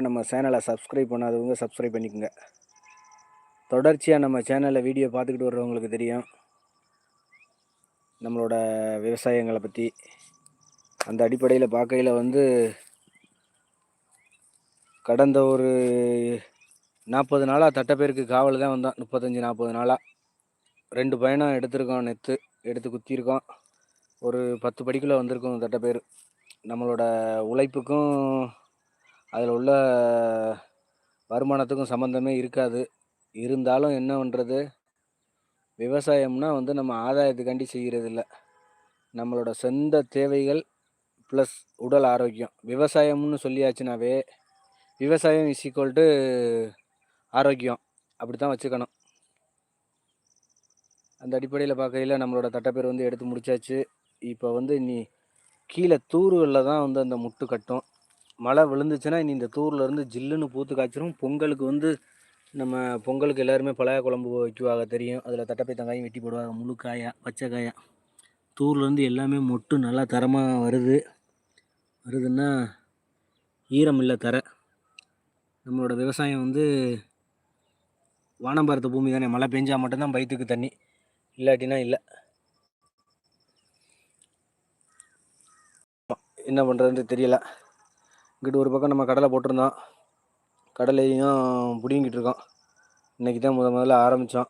நம்ம சேனலை சப்ஸ்கிரைப் பண்ணாதவங்க சப்ஸ்கிரைப் பண்ணிக்கோங்க. தொடர்ச்சியாக நம்ம சேனலில் வீடியோ பார்த்துக்கிட்டு வர்றவங்களுக்கு தெரியும். நம்மளோட விவசாயங்களை பற்றி அந்த அடிப்படையில் பார்க்கையில் வந்து கடந்த ஒரு நாற்பது நாளாக தட்டப்பேருக்கு காவல் தான் வந்தோம் முப்பத்தஞ்சு நாற்பது நாளாக ரெண்டு பயணம் எடுத்திருக்கோம் நெத்து. எடுத்து குத்திருக்கோம் ஒரு பத்து படிக்குள்ளே வந்திருக்கோம் தட்டப்பேர். நம்மளோட உழைப்புக்கும் அதில் உள்ள வருமானத்துக்கும் சம்மந்தமே இருக்காது. இருந்தாலும் என்ன பண்ணுறது விவசாயம்னா வந்து நம்ம ஆதாயத்துக்காண்டி செய்கிறது இல்லை நம்மளோட சொந்த தேவைகள் ப்ளஸ் உடல் ஆரோக்கியம். விவசாயம்னு சொல்லியாச்சுனாவே விவசாயம் இஸ் ஈக்குவல் டு ஆரோக்கியம். அப்படி தான் வச்சுக்கணும். அந்த அடிப்படையில் பார்க்கையில் நம்மளோட தட்டப்பேர் வந்து எடுத்து முடிச்சாச்சு. இப்போ வந்து நீ கீழே தூறுகளில் தான் வந்து அந்த முட்டு கட்டும். மழை விழுந்துச்சுன்னா இனி இந்த தூரில் இருந்து ஜில்லுன்னு பூத்து காய்ச்சிரும். பொங்கலுக்கு வந்து நம்ம பொங்கலுக்கு எல்லாருமே பழைய குழம்பு வைக்குவாங்க தெரியும். அதில் தட்டப்பை தங்காயும் வெட்டி போடுவாங்க. முழு காயா பச்சை காயா தூர்லேருந்து எல்லாமே மொட்டு நல்லா தரமாக வருது. வருதுன்னா ஈரம் இல்லை தர. நம்மளோட விவசாயம் வந்து வானம் பார்த்த பூமி தானே. மழை பெஞ்சால் மட்டும்தான் பயித்துக்கு தண்ணி. இல்லாட்டினா இல்லை. என்ன பண்ணுறதுன்னு தெரியல. இங்கிட்டு ஒரு பக்கம் நம்ம கடலை போட்டிருந்தோம். கடலையும் பிடிங்கிட்டு இருக்கோம். இன்றைக்கி தான் முத முதல்ல ஆரம்பித்தோம்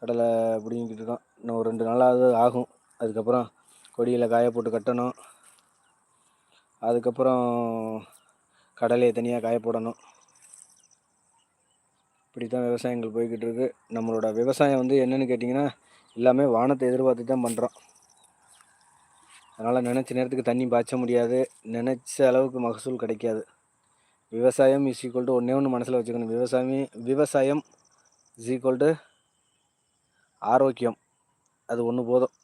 கடலை பிடிங்கிட்டு இருக்கோம். இன்னும் ஒரு ரெண்டு நாளாவது ஆகும். அதுக்கப்புறம் கொடியில் காய போட்டு கட்டணும். அதுக்கப்புறம் கடலையை தனியாக காய போடணும். இப்படி தான் விவசாயங்கள் போய்கிட்டு இருக்குது நம்மளோட விவசாயம் வந்து என்னென்னு கேட்டிங்கன்னா எல்லாமே வானத்தை எதிர்பார்த்து தான் பண்ணுறோம் அதனால் நினச்ச நேரத்துக்கு தண்ணி பாய்ச்ச முடியாது. நினச்ச அளவுக்கு மகசூல் கிடைக்காது. விவசாயம் இஸ் ஈக்குவல் டு ஒன்றே ஒன்று மனசில் வச்சுக்கணும். விவசாயமே விவசாயம் இஸ் ஈக்குவல் டு ஆரோக்கியம். அது ஒன்று போதும்.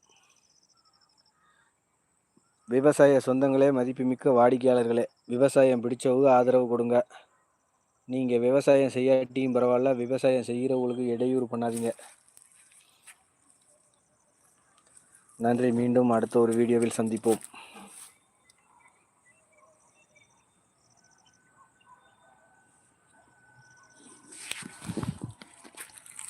விவசாய சொந்தங்களே மதிப்புமிக்க வாடிக்கையாளர்களே விவசாயம் பிடிச்சவங்க ஆதரவு கொடுங்க. நீங்கள் விவசாயம் செய்யாட்டியும் பரவாயில்ல விவசாயம் செய்கிறவங்களுக்கு இடையூறு பண்ணாதீங்க. நன்றி. மீண்டும் அடுத்த ஒரு வீடியோவில் சந்திப்போம்.